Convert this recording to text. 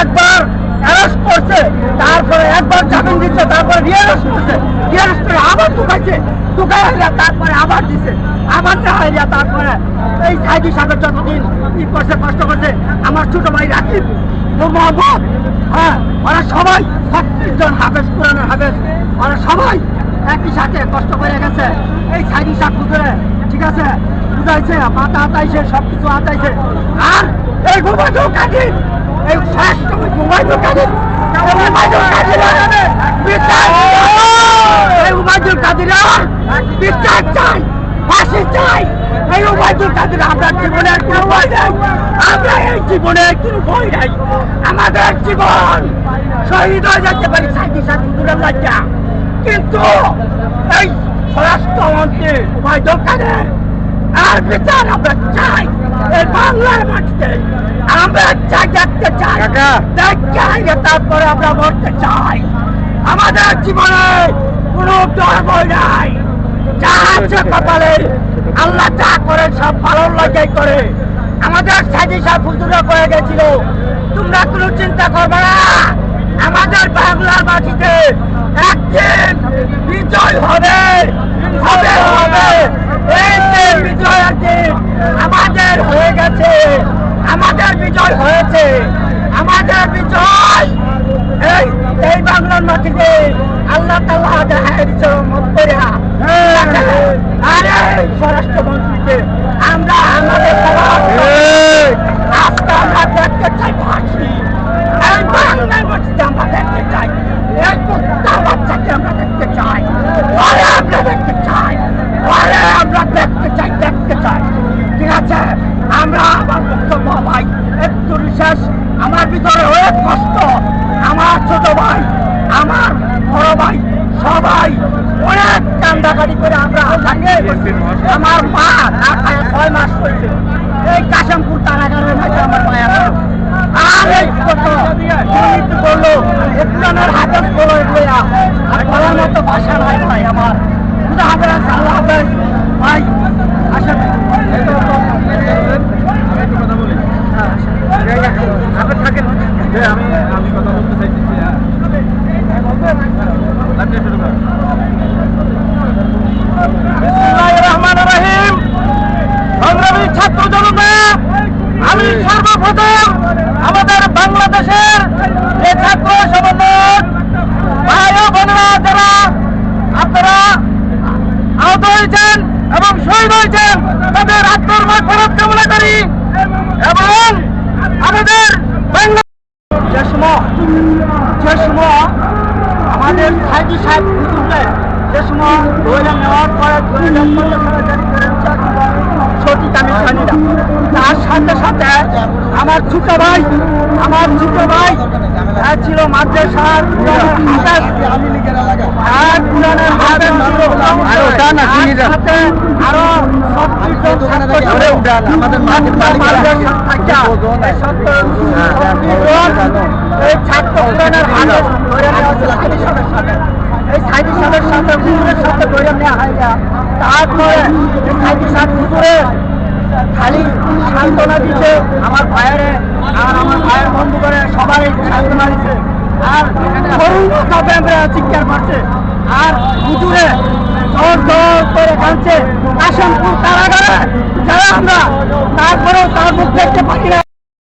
একবার অ্যারেস্ট করছে, তারপরে একবার জামিন দিচ্ছে তারপরে রিয়ারেস্ট করছে। রিয়ারেস্ট করে আবার ঢুকাইছে। ঢুকাই হইয়া তারপরে আবার দিছে। আবার দেওয়া হইয়া তারপরে এই সাইদি সাগর যতদিন ই করছে, কষ্ট করছে, আমার ছোট ভাই রাকিব মোহাম্মদ হ্যাঁ ওরা সবাই ছত্রিশ জন হাফেজ, কোরআনের হাফেজ, ওরা সবাই একই সাথে কষ্ট করে গেছে। এই সাইদি সাপ পুকুরে ঠিক আছে, বুঝাইছে, মাথা আতাইছে সব কিছু হাতাইছে আর এই ঘুমাইতো কাজী উমাইদুল কাদিরা বিচার চাই ফাঁসি চাই এই উমাইদুল কাদিরা আপনার জীবনের কোনো ভয় নাই আমরা এই জীবনে কোনো ভয় নাই আমাদের জীবন শহীদ হয়ে যেতে পারি সাথে সাথে দূরে লজ্জা কিন্তু এই স্বরাষ্ট্রমন্ত্রী উমাইদুল কাদের আর বিচার আমরা চাই এই বাংলার মাটিতে আমরা দেখতে চাই দেখতে তারপরে আমরা মরতে চাই। আমাদের জীবনে কোনো ভয় নাই। যা আছে কপালে আল্লাহ যা করে সব ভালো লজ্জাই করে। আমাদের সাজি সাহেব হুজুরা করে গেছিল তোমরা কোনো চিন্তা করবে না। আমাদের বাংলার মাটিতে একদিন বিজয় হবে হবে এই যে বিজয় একদিন আমাদের হয়ে গেছে আমাদের হয়েছে আমাদের বিজয়। এই এই বাংলার মাটিতে আল্লাহ তাল্লাহ দেখা দিচ্ছে মন্তরা আরে স্বরাষ্ট্রমন্ত্রীকে আমরা আমাদের আজকে আমরা দেখতে চাই ফাঁসি। এই বাংলার মাটিতে আমরা দেখতে চাই। এই কুত্তা বাচ্চাকে আমরা দেখতে চাই। আমরা দেখতে চাই। আমরা দেখতে চাই দেখতে চাই। শেষ আমার ভিতরে অনেক কষ্ট আমার ছোট ভাই, আমার বড় ভাই, সবাই অনেক কান্দাকাটি করে আমরা সঙ্গে আমার মা ছয় মাস করছে এই কাশামপুর তারাগারের মাঝে আমার মায়া গেল। আর এই কত দুর্নীতি করল একজনের হাতে বলো এগুলো আর বলার মতো ভাষা নাই ভাই আমার খুদা হাফেজ আল্লাহ হাফেজ ভাই আসেন এই তো একটু কথা বলি আপনি থাকেন যে আমি আমি কথা বলতে চাইতেছি হ্যাঁ। আপনি শুরু করেন বিসমিল্লাহির রহমানির রহিম সংগ্রামী ছাত্র জনতা আমি সর্বপ্রথম আমাদের বাংলাদেশের যে ছাত্র সমন্বয় ভাই ও বোনেরা যারা আপনারা আহত হয়েছেন এবং শহীদ হয়েছেন তাদের আত্মর্মার ফেরত কামনা করি এবং আমাদের যে আমাদের সাইদি সাহেব যে নেওয়ার পরে ধরে সঠিক তার সাথে সাথে আমার ছোট ভাই, আমার ছোট ভাই ছিল মাদ্রাসার আর পুরানের হাফেজ ছিল আর উঠান না, আর চিনি না। সাথে আরও আমাদের মাটির এই ছাত্র ধরে নেওয়া সাথে এই সাথে সাথে ধরে নেওয়া হয় না তারপরে এই সাহেব খালি সান্ত্বনা দিচ্ছে আমার ভাইয়ের আর আমার ভাইয়ের বন্ধু করে সবাই সান্ত্বনা দিচ্ছে আর করুণা চিৎকার করছে আর হুজুরে জোর কাঁদছে কাশিমপুর কারাগারে। যারা আমরা তারপরেও তার মুখ দেখতে পারি না